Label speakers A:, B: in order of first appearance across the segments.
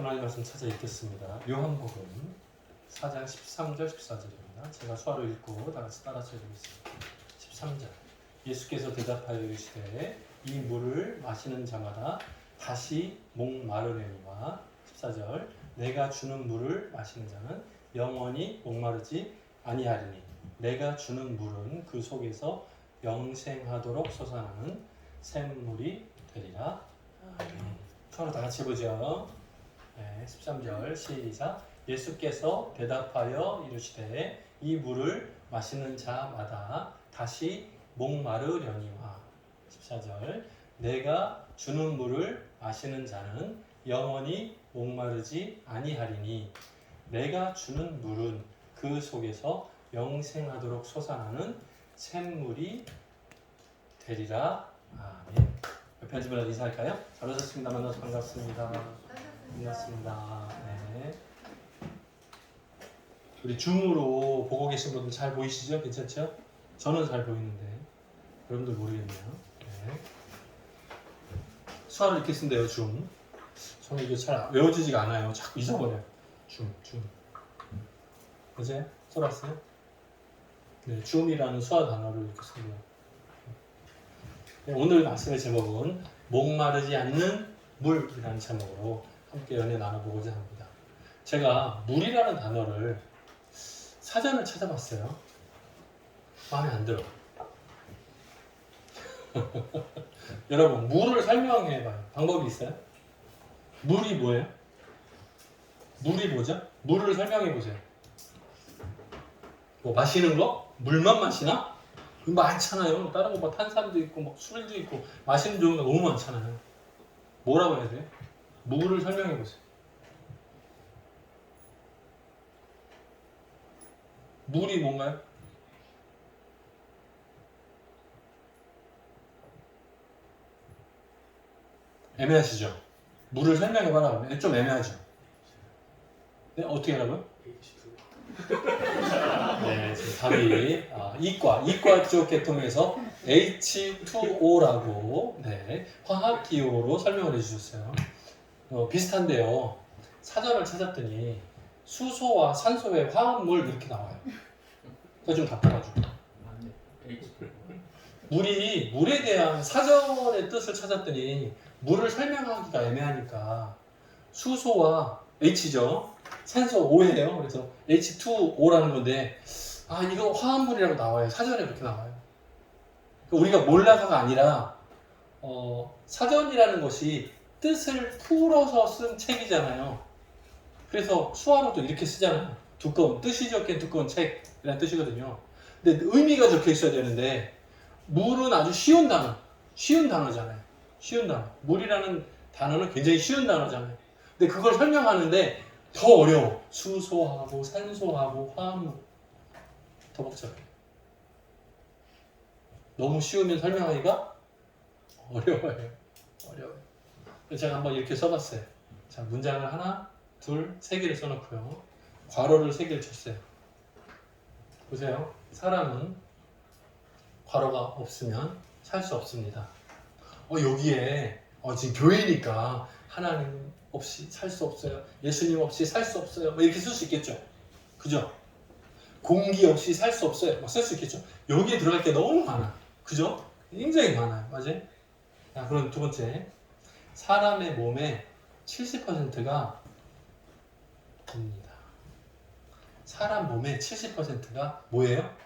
A: 하나님 말씀 찾아 읽겠습니다. 요한복음 4장 13절 14절입니다. 제가 수화로 읽고 다 같이 따라서 읽겠습니다. 13절 예수께서 대답하여 이르시되 이 물을 마시는 자마다 다시 목 마르려니와 14절 내가 주는 물을 마시는 자는 영원히 목마르지 아니하리니 내가 주는 물은 그 속에서 영생하도록 솟아나는 샘물이 되리라. 아멘. 서로 다 같이 보죠. 네, 13절 시작. 예수께서 대답하여 이르시되 이 물을 마시는 자마다 다시 목마르려니와 14절 내가 주는 물을 마시는 자는 영원히 목마르지 아니하리니 내가 주는 물은 그 속에서 영생하도록 솟아나는 샘물이 되리라. 아멘. 분들 인사할까요? 잘 오셨습니다. 만나서 반갑습니다. 반갑습니다. 네. 우리 줌으로 보고 계신 분들 잘 보이시죠? 괜찮죠? 저는 잘 보이는데 여러분들 모르겠네요. 네. 수화를 이렇게 쓴대요, 줌. 저는 이게 잘 외워지지가 않아요. 자꾸 잊어버려요. 줌, 줌. 어제 써봤어요? 네, 줌이라는 수화 단어를 이렇게 쓴대요. 네, 오늘 말씀의 제목은 목마르지 않는 물이라는 제목으로 함께 연애 나눠보고자 합니다. 제가 물이라는 단어를 사전을 찾아봤어요. 마음에 안 들어. 여러분, 물을 설명해봐요. 방법이 있어요? 물이 뭐예요? 물이 뭐죠? 물을 설명해보세요. 뭐 마시는 거? 물만 마시나? 많잖아요. 다른 거뭐 탄산도 있고, 막 술도 있고, 마시는 종류가 너무 많잖아요. 뭐라고 해야 돼요? 물을 설명해 보세요. 물이 뭔가요? 애매하시죠? 물을 설명해봐라 그러면 좀 애매하죠? 네, 어떻게 하라고요? 네, 지금 답이 아, 이과, 이과 쪽 계통에서 H2O라고 네, 화학 기호로 설명을 해주셨어요. 어, 비슷한데요. 사전을 찾았더니 수소와 산소의 화합물 이렇게 나와요. 그래서 좀 답답하죠. 물이 물에 대한 사전의 뜻을 찾았더니 물을 설명하기가 애매하니까 수소와 H죠. 산소 O예요. 그래서 H2O라는 건데 아 이거 화합물이라고 나와요. 사전에 그렇게 나와요. 그러니까 우리가 몰라서가 아니라 어, 사전이라는 것이 뜻을 풀어서 쓴 책이잖아요. 그래서 수화로도 이렇게 쓰잖아요. 두꺼운 뜻이 적게 두꺼운 책이라는 뜻이거든요. 근데 의미가 적혀 있어야 되는데 물은 아주 쉬운 단어, 쉬운 단어잖아요. 쉬운 단어. 물이라는 단어는 굉장히 쉬운 단어잖아요. 근데 그걸 설명하는데 더 어려워. 수소하고 산소하고 화합물 더 복잡해. 너무 쉬우면 설명하기가 어려워요. 어려워요. 제가 한번 이렇게 써봤어요. 자, 문장을 하나, 둘, 세 개를 써놓고요. 괄호를 세 개를 쳤어요. 보세요. 사람은 괄호가 없으면 살 수 없습니다. 어, 여기에 어, 지금 교회니까 하나님 없이 살 수 없어요. 예수님 없이 살 수 없어요. 뭐 이렇게 쓸 수 있겠죠. 그죠? 공기 없이 살 수 없어요. 막쓸수 있겠죠. 여기에 들어갈 게 너무 많아. 그죠? 굉장히 많아요. 맞아요? 자, 그럼 두 번째. 사람의 몸의 70%가 입니다. 사람 몸의 70%가 뭐예요?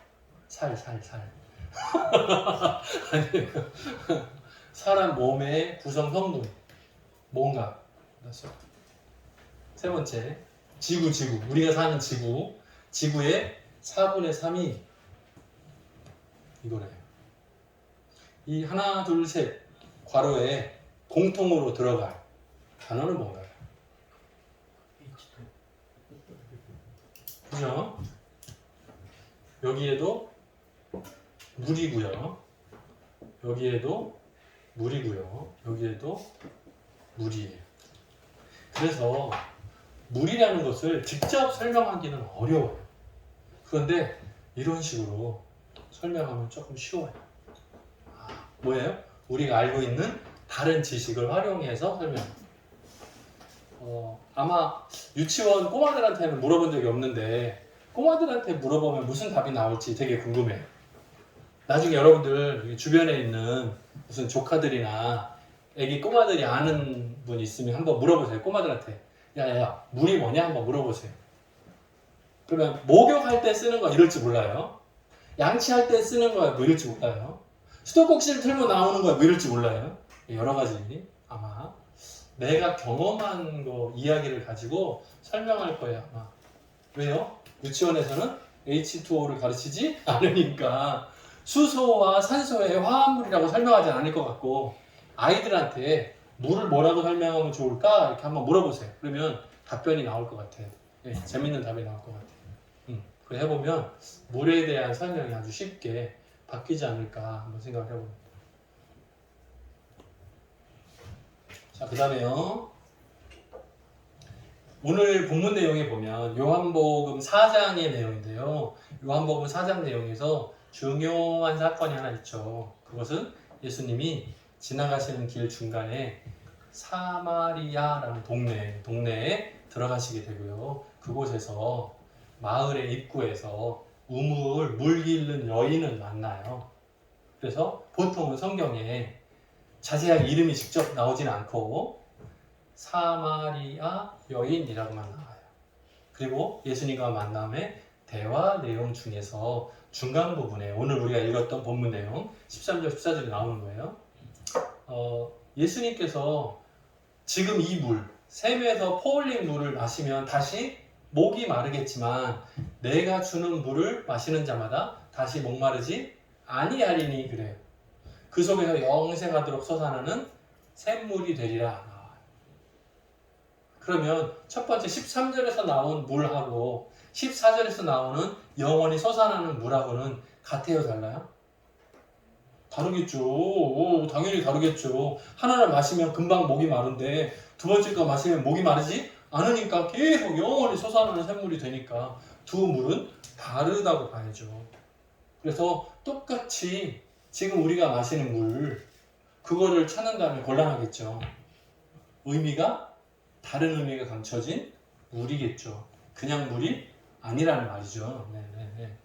A: 살, 살, 살. 아니에요. 사람 몸의 구성 성분. 뭔가. 그렇죠? 세 번째. 지구, 지구. 우리가 사는 지구. 지구의 4분의 3이 이거래요. 이 하나, 둘, 셋 괄호에 공통으로 들어갈 단어는 뭔가요? 그죠? 여기에도 물이고요. 여기에도 물이고요. 여기에도 물이에요. 그래서 물이라는 것을 직접 설명하기는 어려워요. 그런데 이런 식으로 설명하면 조금 쉬워요. 아, 뭐예요? 우리가 알고 있는 다른 지식을 활용해서 설명. 어, 아마 유치원 꼬마들한테는 물어본 적이 없는데 꼬마들한테 물어보면 무슨 답이 나올지 되게 궁금해요. 나중에 여러분들 주변에 있는 무슨 조카들이나 애기 꼬마들이 아는 분 있으면 한번 물어보세요. 꼬마들한테. 야야야 물이 뭐냐 한번 물어보세요. 그러면 목욕할 때 쓰는 거 이럴지 몰라요. 양치할 때 쓰는 거야 뭐 이럴지 몰라요. 수도꼭지를 틀고 나오는 거야 뭐 이럴지 몰라요. 여러 가지 아마 내가 경험한 거 이야기를 가지고 설명할 거예요 아마. 왜요? 유치원에서는 H2O를 가르치지 않으니까 수소와 산소의 화합물이라고 설명하지 않을 것 같고 아이들한테 물을 뭐라고 설명하면 좋을까 이렇게 한번 물어보세요. 그러면 답변이 나올 것 같아요. 예, 재밌는 답이 나올 것 같아요. 음, 해보면 물에 대한 설명이 아주 쉽게 바뀌지 않을까 한번 생각을 해봅니다. 자, 그 다음에요. 오늘 본문 내용에 보면 요한복음 4장의 내용인데요. 요한복음 4장 내용에서 중요한 사건이 하나 있죠. 그것은 예수님이 지나가시는 길 중간에 사마리아라는 동네, 동네에 들어가시게 되고요. 그곳에서 마을의 입구에서 우물, 물 기르는 여인을 만나요. 그래서 보통은 성경에 자세하게 이름이 직접 나오진 않고 사마리아 여인이라고만 나와요. 그리고 예수님과 만남의 대화 내용 중에서 중간 부분에 오늘 우리가 읽었던 본문 내용 13절 14절이 나오는 거예요. 어, 예수님께서 지금 이 물, 샘에서 퍼올린 물을 마시면 다시 목이 마르겠지만 내가 주는 물을 마시는 자마다 다시 목마르지 아니하리니 그래요. 그 속에서 영생하도록 솟아나는 샘물이 되리라. 그러면 첫 번째 13절에서 나온 물하고 14절에서 나오는 영원히 솟아나는 물하고는 같아요, 달라요? 다르겠죠. 오, 당연히 다르겠죠. 하나를 마시면 금방 목이 마른데 두 번째 거 마시면 목이 마르지 않으니까 계속 영원히 솟아나는 샘물이 되니까 두 물은 다르다고 봐야죠. 그래서 똑같이 지금 우리가 마시는 물 그거를 찾는다면 곤란하겠죠. 의미가 다른 의미가 감춰진 물이겠죠. 그냥 물이 아니라는 말이죠. 네, 네, 네.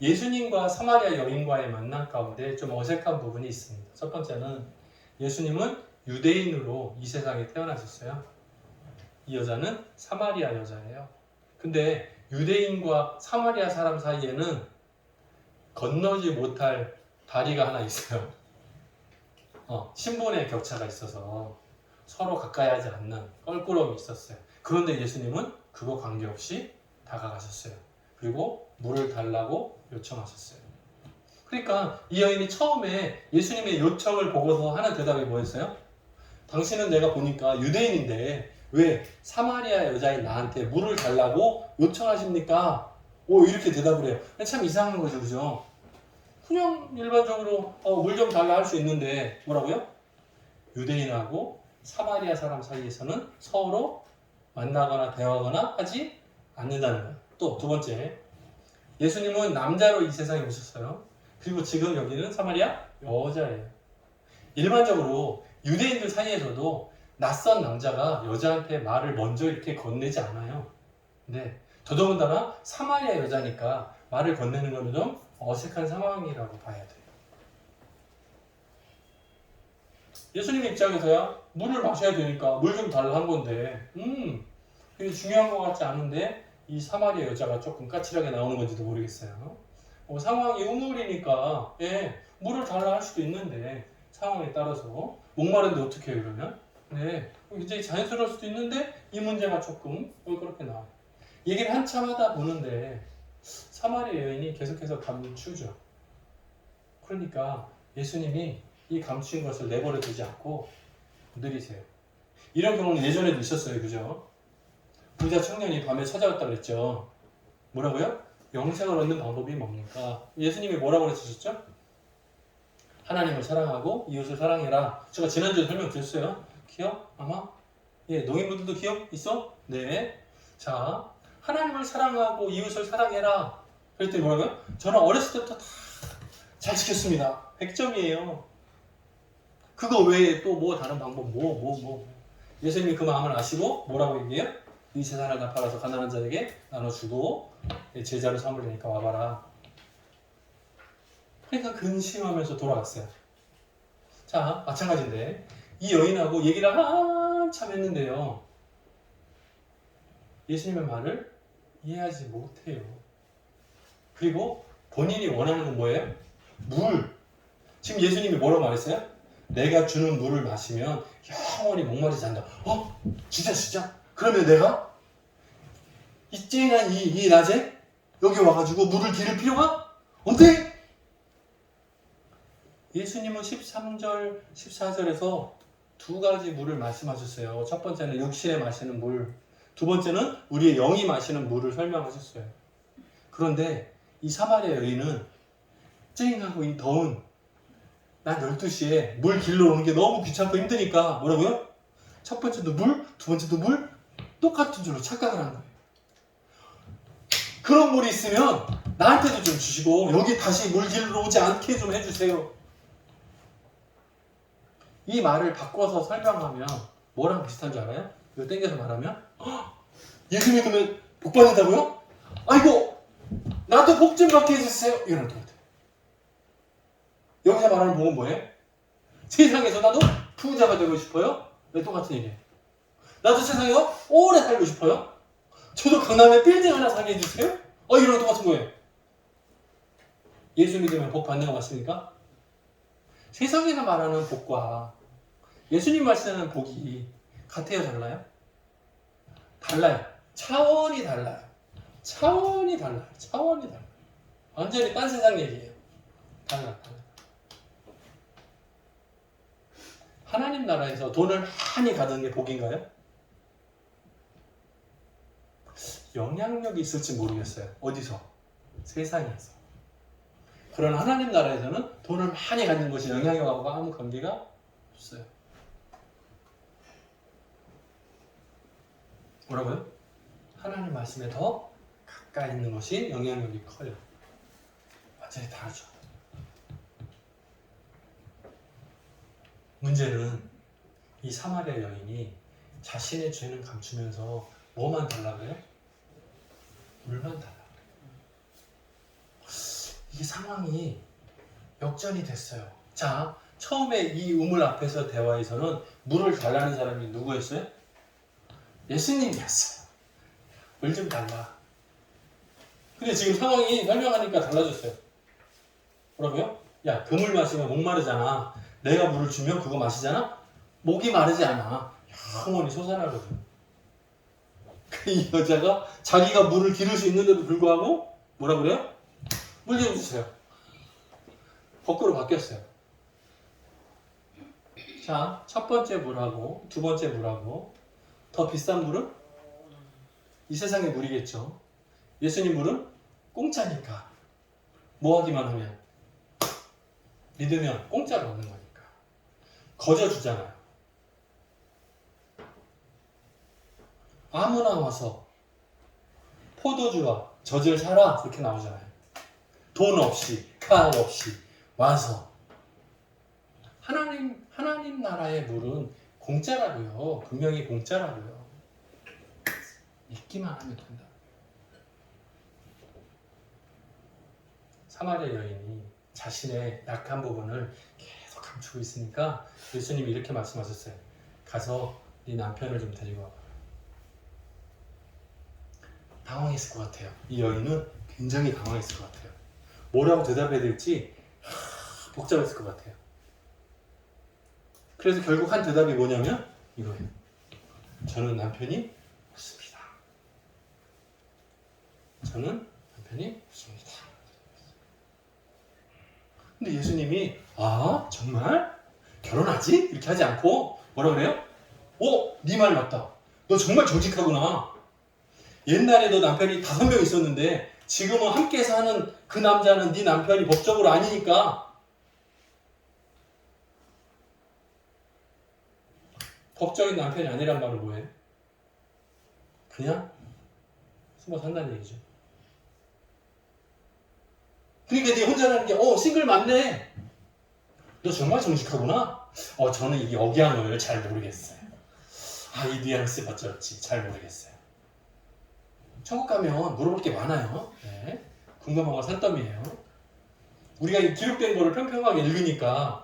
A: 예수님과 사마리아 여인과의 만남 가운데 좀 어색한 부분이 있습니다. 첫 번째는 예수님은 유대인으로 이 세상에 태어나셨어요. 이 여자는 사마리아 여자예요. 근데 유대인과 사마리아 사람 사이에는 건너지 못할 다리가 하나 있어요. 어, 신분의 격차가 있어서 서로 가까이 하지 않는 껄끄러움이 있었어요. 그런데 예수님은 그거 관계없이 다가가셨어요. 그리고 물을 달라고 요청하셨어요. 그러니까 이 여인이 처음에 예수님의 요청을 보고서 하는 대답이 뭐였어요? 당신은 내가 보니까 유대인인데 왜 사마리아 여자인 나한테 물을 달라고 요청하십니까? 오 이렇게 대답을 해요. 참 이상한 거죠, 그죠? 그냥 일반적으로 어, 물좀 달라 할 수 있는데 뭐라고요? 유대인하고 사마리아 사람 사이에서는 서로 만나거나 대화하거나 하지 않는다는 거예요. 또 두 번째, 예수님은 남자로 이 세상에 오셨어요. 그리고 지금 여기는 사마리아 여자예요. 일반적으로 유대인들 사이에서도 낯선 남자가 여자한테 말을 먼저 이렇게 건네지 않아요. 근데 더더군다나 사마리아 여자니까 말을 건네는 거는 좀 어색한 상황이라고 봐야 돼요. 예수님 입장에서야 물을 마셔야 되니까 물 좀 달라 한 건데, 음, 그게 중요한 것 같지 않은데 이 사마리아 여자가 조금 까칠하게 나오는 건지도 모르겠어요. 어, 상황이 우물이니까 예, 물을 달라 할 수도 있는데 상황에 따라서 목마른데 어떻게 해요 그러면? 네, 굉장히 자연스러울 수도 있는데 이 문제가 조금 그렇게 나와요. 얘기를 한참 하다 보는데 사마리아 여인이 계속해서 감추죠. 그러니까 예수님이 이 감추인 것을 내버려 두지 않고 느리세요. 이런 경우는 예전에도 있었어요. 그죠? 부자 청년이 밤에 찾아왔다 그랬죠. 뭐라고요? 영생을 얻는 방법이 뭡니까? 예수님이 뭐라고 그랬었죠? 하나님을 사랑하고 이웃을 사랑해라. 제가 지난주에 설명 드렸어요. 기억? 아마? 예, 농인분들도 기억 있어? 네. 자, 하나님을 사랑하고 이웃을 사랑해라. 그랬더니 뭐라고요? 저는 어렸을 때부터 다 잘 지켰습니다. 100점이에요. 그거 외에 또 뭐 다른 방법 뭐 뭐 뭐, 뭐. 예수님이 그 마음을 아시고 뭐라고 얘기해요? 이 재산을 다 팔아서 가난한 자에게 나눠주고 제자로 삼으려니까 와봐라. 그러니까 근심하면서 돌아갔어요. 자, 마찬가지인데 이 여인하고 얘기를 한참 했는데요. 예수님의 말을 이해하지 못해요. 그리고 본인이 원하는 건 뭐예요? 물. 지금 예수님이 뭐라고 말했어요? 내가 주는 물을 마시면 영원히 목마르지 않는다. 어? 진짜 진짜? 그러면 내가 이 쨍한 이, 이 낮에 여기 와가지고 물을 기를 필요가 없대? 예수님은 13절, 14절에서 두 가지 물을 말씀하셨어요. 첫 번째는 육신에 마시는 물, 두 번째는 우리의 영이 마시는 물을 설명하셨어요. 그런데 이 사마리아 여인은 쨍하고 이 더운 난 12시에 물 길러 오는 게 너무 귀찮고 힘드니까 뭐라고요? 첫 번째도 물, 두 번째도 물 똑같은 줄로 착각을 한 거예요. 그런 물이 있으면 나한테도 좀 주시고 여기 다시 물 길러 오지 않게 좀 해주세요. 이 말을 바꿔서 설명하면 뭐랑 비슷한 줄 알아요? 이거 땡겨서 말하면 헉, 예수 믿으면 복 받는다고요? 아이고 나도 복 좀 받게 해주세요. 것 같아요. 여기서 말하는 복은 뭐예요? 세상에서 나도 부자가 되고 싶어요? 왜 똑같은 얘기예요? 나도 세상에서 오래 살고 싶어요? 저도 강남에 빌딩 하나 사게 해주세요? 어 이런 거 똑같은 거예요. 예수 믿으면 복 받는 거 맞습니까? 세상에서 말하는 복과 예수님 말씀하는 복이 같아요, 달라요? 달라요. 차원이 달라요. 차원이 달라요. 차원이 달라요. 완전히 딴 세상 얘기예요. 달라, 달라. 하나님 나라에서 돈을 많이 가는 게 복인가요? 영향력이 있을지 모르겠어요. 어디서? 세상에서. 그러나 하나님 나라에서는 돈을 많이 갖는 것이 영향력하고 아무 관계가 없어요. 뭐라고요? 하나님 말씀에 더 가까이 있는 것이 영향력이 커요. 완전히 다르죠. 문제는 이 사마리아 여인이 자신의 죄는 감추면서 뭐만 달라고요? 물만 달라. 이게 상황이 역전이 됐어요. 자, 처음에 이 우물 앞에서 대화에서는 물을 달라는 사람이 누구였어요? 예수님이었어요. 물 좀 달라. 근데 지금 상황이 설명하니까 달라졌어요. 뭐라고요? 야, 그물 마시면 목 마르잖아. 내가 물을 주면 그거 마시잖아? 목이 마르지 않아. 영원히 솟아나거든. 이 여자가 자기가 물을 기를 수 있는데도 불구하고 뭐라 그래요? 물 좀 주세요. 거꾸로 바뀌었어요. 자, 첫 번째 물하고 두 번째 물하고 더 비싼 물은 이 세상의 물이겠죠. 예수님 물은 공짜니까 뭐 하기만 하면 믿으면 공짜로 얻는 거니까 거저 주잖아요. 아무나 와서 포도주와 젖을 사라 이렇게 나오잖아요. 돈 없이 칼 없이 와서 하나님 하나님 나라의 물은 공짜라고요. 분명히 공짜라고요. 믿기만 하면 된다. 사마리아 여인이 자신의 약한 부분을 계속 감추고 있으니까 예수님이 이렇게 말씀하셨어요. 가서 네 남편을 좀 데리고 와봐. 당황했을 것 같아요. 이 여인은 굉장히 당황했을 것 같아요. 뭐라고 대답해야 될지 하, 복잡했을 것 같아요. 그래서 결국 한 대답이 뭐냐면 이거예요. 저는 남편이 없습니다. 저는 남편이 없습니다. 근데 예수님이 아 정말 결혼하지? 이렇게 하지 않고 뭐라 그래요? 어? 네 말 맞다. 너 정말 정직하구나. 옛날에 너 남편이 다섯 명 있었는데 지금은 함께 사는 그 남자는 네 남편이 법적으로 아니니까 법적인 남편이 아니란 말은 뭐예요? 그냥 숨어 산다는 얘기죠. 그러니까 네 혼자라는 게, 어, 싱글 맞네. 너 정말 정직하구나. 어, 저는 이 억양을 잘 모르겠어요. 아, 이 뉘앙스가 어쩔지 잘 모르겠어요. 천국 가면 물어볼 게 많아요. 네. 궁금한 건 산더미예요. 우리가 이 기록된 거를 평평하게 읽으니까 음,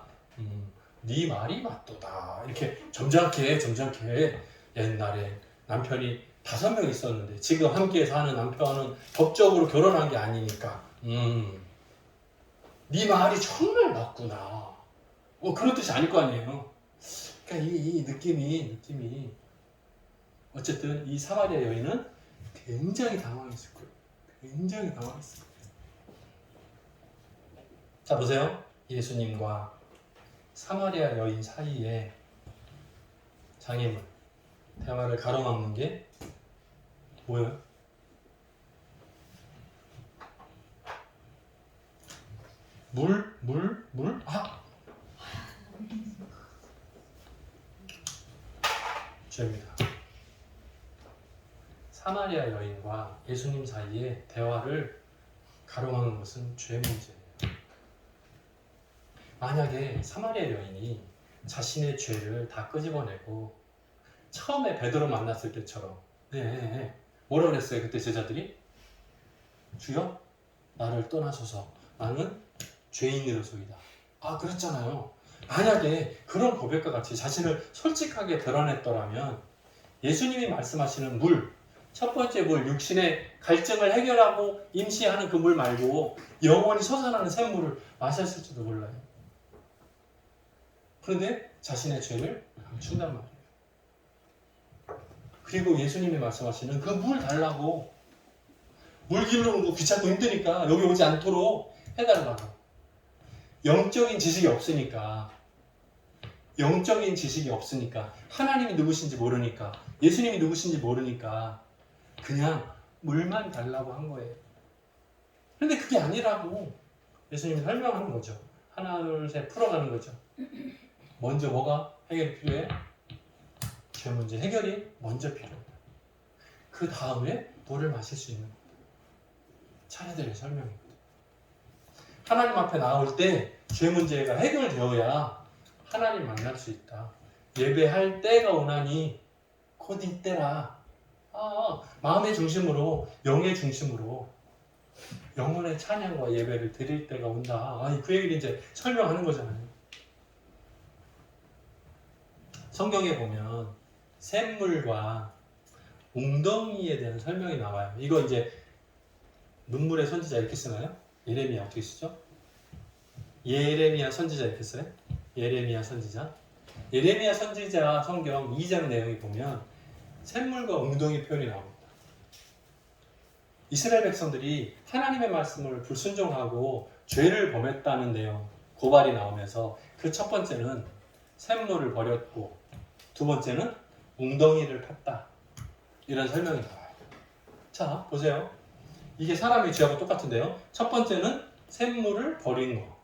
A: 네 말이 맞도다 이렇게 점잖게 점잖게 옛날에 남편이 다섯 명 있었는데 지금 함께 사는 남편은 법적으로 결혼한 게 아니니까 음, 네 말이 정말 맞구나. 뭐 그런 뜻이 아닐 거 아니에요. 그러니까 이, 이 느낌이 느낌이 어쨌든 이 사마리아 여인은 굉장히 당황했을 거예요. 굉장히 당황했을 거예요. 자 보세요. 예수님과 사마리아 여인 사이에 장애물 대화를 가로막는 게 뭐예요? 물, 물, 물? 아! 죄입니다. 사마리아 여인과 예수님 사이에 대화를 가로막는 것은 죄 문제예요. 만약에 사마리아 여인이 자신의 죄를 다 끄집어내고 처음에 베드로 만났을 때처럼 네, 네, 네. 뭐라 그랬어요 그때 제자들이 주여 나를 떠나소서 나는 죄인으로소이다. 아 그랬잖아요. 만약에 그런 고백과 같이 자신을 솔직하게 드러냈더라면 예수님이 말씀하시는 물 첫 번째 물 육신의 갈증을 해결하고 임시하는 그 물 말고 영원히 솟아나는 샘물을 마셨을지도 몰라요 그런데 자신의 죄를 감춘단 말이에요. 그리고 예수님이 말씀하시는 그 물 달라고 물 길러는 거 귀찮고 힘드니까 여기 오지 않도록 해달라고 영적인 지식이 없으니까 영적인 지식이 없으니까 하나님이 누구신지 모르니까 예수님이 누구신지 모르니까 그냥 물만 달라고 한 거예요. 그런데 그게 아니라고 예수님이 설명하는 거죠. 하나 둘 셋 풀어가는 거죠. 먼저 뭐가 해결이 필요해? 죄 문제 해결이 먼저 필요해. 그 다음에 물을 마실 수 있는 차례들의 설명입니다. 하나님 앞에 나올 때 죄 문제가 해결되어야 하나님 만날 수 있다. 예배할 때가 오나니 곧 이때라. 아, 마음의 중심으로, 영의 중심으로 영혼의 찬양과 예배를 드릴 때가 온다. 아니, 그 얘기를 이제 설명하는 거잖아요. 성경에 보면 샘물과 웅덩이에 대한 설명이 나와요. 이거 이제 눈물의 선지자 이렇게 쓰나요? 예레미야 어떻게 쓰죠? 예레미야 선지자 이렇게 써요? 예레미야 선지자. 예레미야 선지자 성경 2장 내용이 보면 샘물과 웅덩이 표현이 나옵니다. 이스라엘 백성들이 하나님의 말씀을 불순종하고 죄를 범했다는 내용 고발이 나오면서 그 첫 번째는 샘물을 버렸고 두 번째는 웅덩이를 팠다. 이런 설명이 나와요. 자, 보세요. 이게 사람의 죄하고 똑같은데요. 첫 번째는 샘물을 버린 거.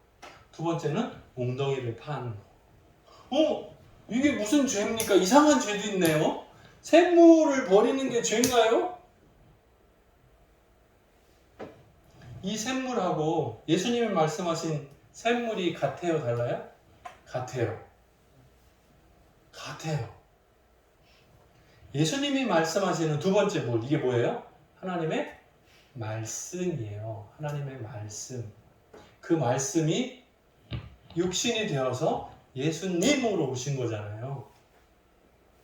A: 두 번째는 웅덩이를 판 거. 어? 이게 무슨 죄입니까? 이상한 죄도 있네요. 샘물을 버리는 게 죄인가요? 이 샘물하고 예수님이 말씀하신 샘물이 같아요, 달라요? 같아요. 같아요. 예수님이 말씀하시는 두 번째 물, 이게 뭐예요? 하나님의 말씀이에요. 하나님의 말씀. 그 말씀이 육신이 되어서 예수님으로 오신 거잖아요.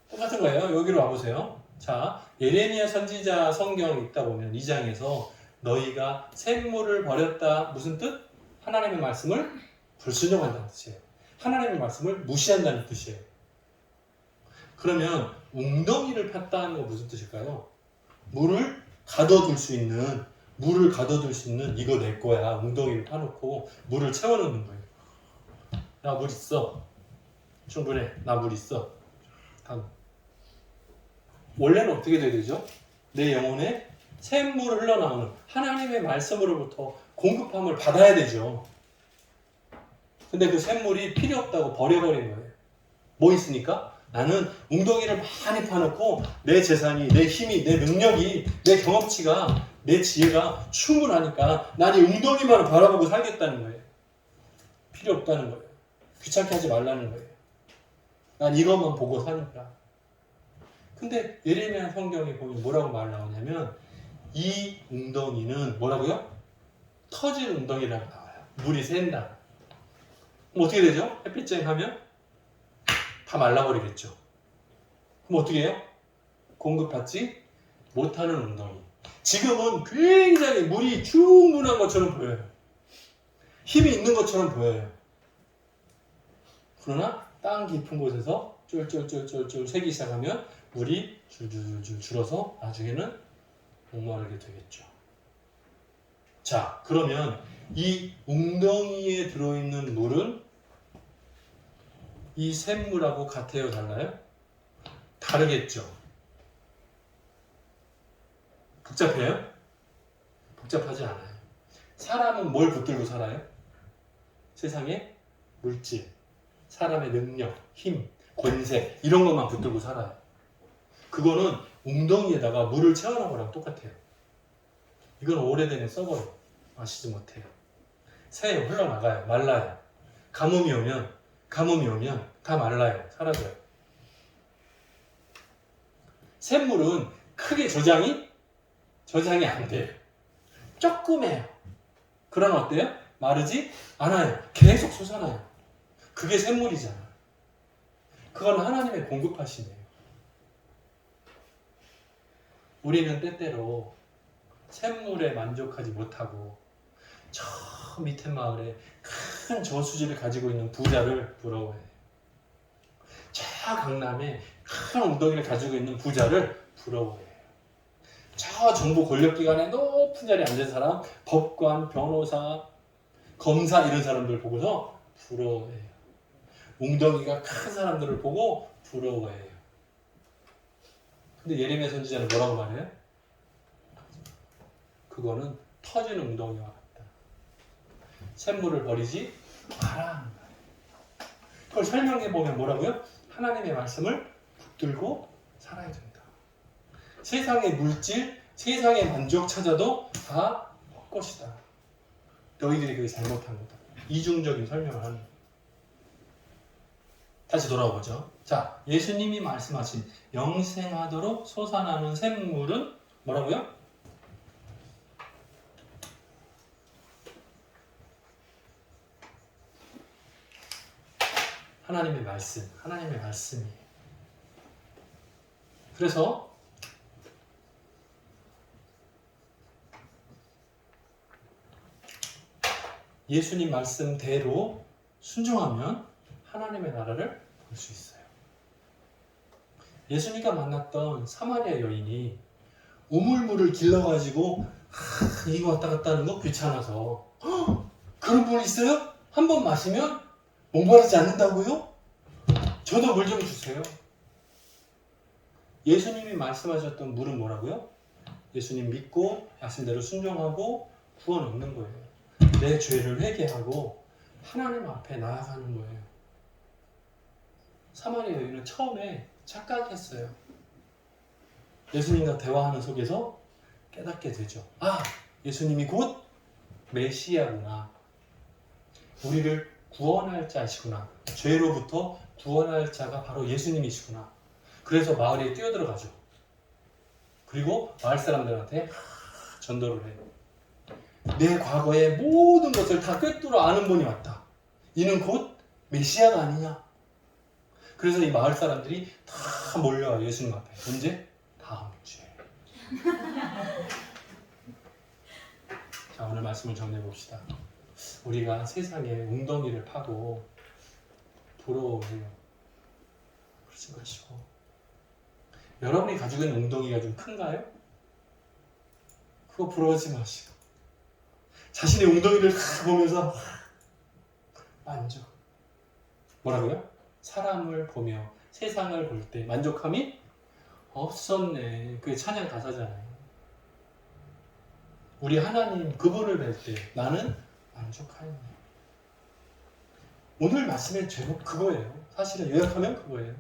A: 똑같은 거예요. 여기로 와보세요. 자, 예레미야 선지자 성경 읽다 보면 2장에서 너희가 샘물을 버렸다. 무슨 뜻? 하나님의 말씀을 불순종한다는 뜻이에요. 하나님의 말씀을 무시한다는 뜻이에요. 그러면 웅덩이를 팠다는 건 무슨 뜻일까요? 물을 가둬둘 수 있는 물을 가둬둘 수 있는 이거 내 거야 웅덩이를 파놓고 물을 채워놓는 거예요. 나 물 있어. 충분해. 나 물 있어. 다음. 원래는 어떻게 돼야 되죠? 내 영혼에 샘물을 흘러나오는 하나님의 말씀으로부터 공급함을 받아야 되죠. 근데 그 샘물이 필요 없다고 버려버린 거예요. 뭐 있으니까? 나는 웅덩이를 많이 파놓고 내 재산이, 내 힘이, 내 능력이, 내 경험치가, 내 지혜가 충분하니까 난 이 웅덩이만 바라보고 살겠다는 거예요. 필요 없다는 거예요. 귀찮게 하지 말라는 거예요. 난 이것만 보고 사니까. 근데 예레미야 성경에 보면 뭐라고 말 나오냐면 이 웅덩이는 뭐라고요? 터질 웅덩이라고 나와요. 물이 샌다. 그럼 어떻게 되죠? 햇빛 하면 다 말라버리겠죠. 그럼 어떻게 해요? 공급받지 못하는 웅덩이. 지금은 굉장히 물이 충분한 것처럼 보여요. 힘이 있는 것처럼 보여요. 그러나 땅 깊은 곳에서 쫄쫄쫄쫄쫄 새기 시작하면 물이 줄줄줄 줄어서 나중에는 목마르게 되겠죠. 자, 그러면 이 웅덩이에 들어있는 물은 이 샘물하고 같아요, 달라요? 다르겠죠. 복잡해요? 복잡하지 않아요. 사람은 뭘 붙들고 살아요? 세상에 물질, 사람의 능력, 힘, 권세 이런 것만 붙들고 살아요. 그거는 웅덩이에다가 물을 채워놓은 거랑 똑같아요. 이건 오래되면 썩어요. 마시지 못해요. 새에 흘러나가요. 말라요. 가뭄이 오면 가뭄이 오면 다 말라요. 사라져요. 샘물은 크게 저장이 저장이 안 돼요. 조금해요. 그러나 어때요? 마르지 않아요. 계속 솟아나요. 그게 샘물이잖아. 그건 하나님의 공급하심이에요. 우리는 때때로 샘물에 만족하지 못하고 저 밑에 마을에 큰 저수지를 가지고 있는 부자를 부러워해요. 저 강남에 큰 웅덩이를 가지고 있는 부자를 부러워해요. 저 정부 권력기관에 높은 자리에 앉은 사람, 법관, 변호사, 검사 이런 사람들 보고서 부러워해요. 웅덩이가 큰 사람들을 보고 부러워해요. 근데 예레미야 선지자는 뭐라고 말해요? 그거는 터지는 웅덩이와. 샘물을 버리지 마라. 그걸 설명해 보면 뭐라고요? 하나님의 말씀을 붙들고 살아야 된다. 세상의 물질, 세상의 만족 찾아도 다 헛것이다. 너희들이 그게 잘못한 거다. 이중적인 설명을 하는 거예요. 다시 돌아와 보죠. 자, 예수님이 말씀하신 영생하도록 솟아나는 샘물은 뭐라고요? 하나님의 말씀, 하나님의 말씀이에요. 그래서 예수님 말씀대로 순종하면 하나님의 나라를 볼 수 있어요. 예수님과 만났던 사마리아 여인이 우물물을 길러가지고 하, 이거 왔다 갔다 하는 거 귀찮아서 "헉, 그런 분 있어요? 한 번 마시면 목마르지 않는다고요? 저도 물 좀 주세요. 예수님이 말씀하셨던 물은 뭐라고요? 예수님 믿고 말씀대로 순종하고 구원 얻는 거예요. 내 죄를 회개하고 하나님 앞에 나아가는 거예요. 사마리아 여인은 처음에 착각했어요. 예수님과 대화하는 속에서 깨닫게 되죠. 아, 예수님이 곧 메시아구나. 우리를 구원할 자시구나. 죄로부터 구원할 자가 바로 예수님이시구나. 그래서 마을에 뛰어들어가죠. 그리고 마을 사람들한테 전도를 해요. 내 과거의 모든 것을 다 꿰뚫어 아는 분이 왔다. 이는 곧 메시아가 아니냐. 그래서 이 마을 사람들이 다 몰려와요 예수님 앞에. 언제? 다음 주에. 자 오늘 말씀을 정리해 봅시다. 우리가 세상에 웅덩이를 파고 부러워해요. 그러지 마시고. 여러분이 가지고 있는 웅덩이가 좀 큰가요? 그거 부러워하지 마시고. 자신의 웅덩이를 탁 보면서 만족. 뭐라고요? 사람을 보며 세상을 볼 때 만족함이 없었네. 그게 찬양 가사잖아요. 우리 하나님 그분을 뵐 때 나는 만족하였네. 오늘 말씀의 제목 그거예요. 사실은 요약하면 그거예요.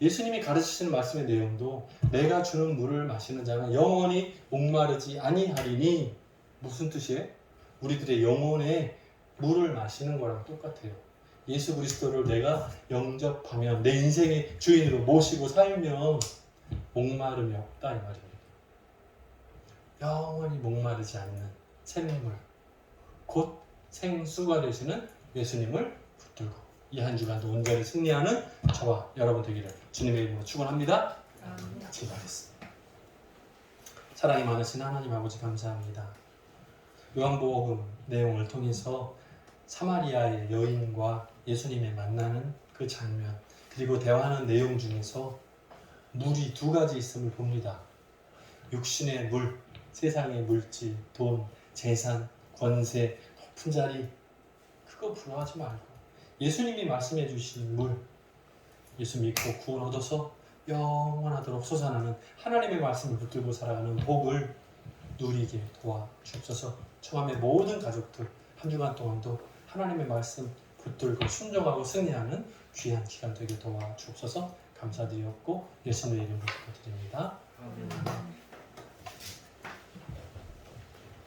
A: 예수님이 가르치시는 말씀의 내용도 내가 주는 물을 마시는 자는 영원히 목마르지 아니하리니 무슨 뜻이에요? 우리들의 영혼에 물을 마시는 거랑 똑같아요. 예수 그리스도를 내가 영접하면 내 인생의 주인으로 모시고 살면 목마름이 없다 이 말입니다. 영원히 목마르지 않는 생물 곧 생수가 되시는 예수님을 붙들고 이 한 주간도 온전히 승리하는 저와 여러분 되기를 주님의 이름으로 축원합니다. 기도하겠습니다. 사랑이 많으신 하나님 아버지 감사합니다. 요한복음 내용을 통해서 사마리아의 여인과 예수님의 만나는 그 장면 그리고 대화하는 내용 중에서 물이 두 가지 있음을 봅니다. 육신의 물, 세상의 물질, 돈, 재산, 권세, 높은 자리 그거 부러워하지 말고 예수님이 말씀해 주신 물 예수 믿고 구원 얻어서 영원하도록 솟아나는 하나님의 말씀을 붙들고 살아가는 복을 누리게 도와주옵소서 청함의 모든 가족들 한 주간 동안도 하나님의 말씀 붙들고 순종하고 승리하는 귀한 기간 되게 도와주옵소서 감사드렸고 예수님의 이름으로 기도드립니다.
B: 아멘.